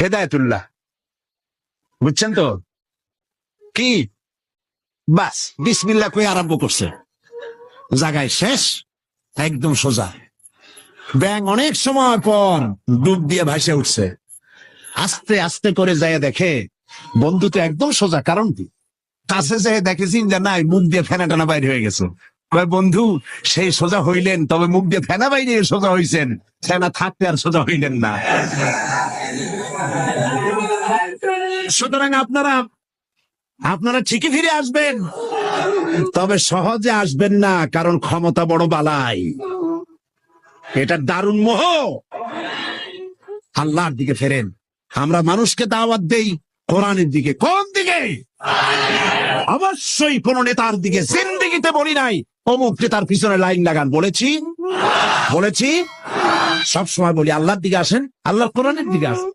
হেদায়তুল্লাহ। বুঝছেন তো? কি? বাস বিসমিল্লা কই আরম্ভ করছে। জায়গায় শেষ, একদম সোজা। ব্যাং অনেক সময় পর ডুব দিয়ে ভাসে উঠছে। আস্তে আস্তে করে যায় দেখে বন্ধু তো একদম সোজা। কারণ কি? কাছে যেয়ে দেখেছি যে নাই, মুখ দিয়ে ফেনা টানা বাইরে হয়ে গেছে। বন্ধু সেই সোজা হইলেন, তবে মুখ দিয়ে ফেনা বাইরে সোজা হইছেন। ফেনা থাকতে আর সোজা হইলেন না। সুতরাং আপনারা আপনারা ঠিকই ফিরে আসবেন। তবে সহজে আসবেন না, কারণ ক্ষমতা বড় বালাই। এটা দারুণ মোহ। আল্লাহর দিকে ফেরেন। আমরা মানুষকে দাওয়াত দেই কোরআনের দিকে। কোন দিকে? অবশ্যই কোন নেতার দিকে জিন্দিগিতে বলি নাই। অমুক নেতার পিছনে লাইন লাগান, বলেছি। বলেছি। সব সময় বলি, আল্লাহর দিকে আসেন, আল্লাহর কোরআনের দিকে আসেন।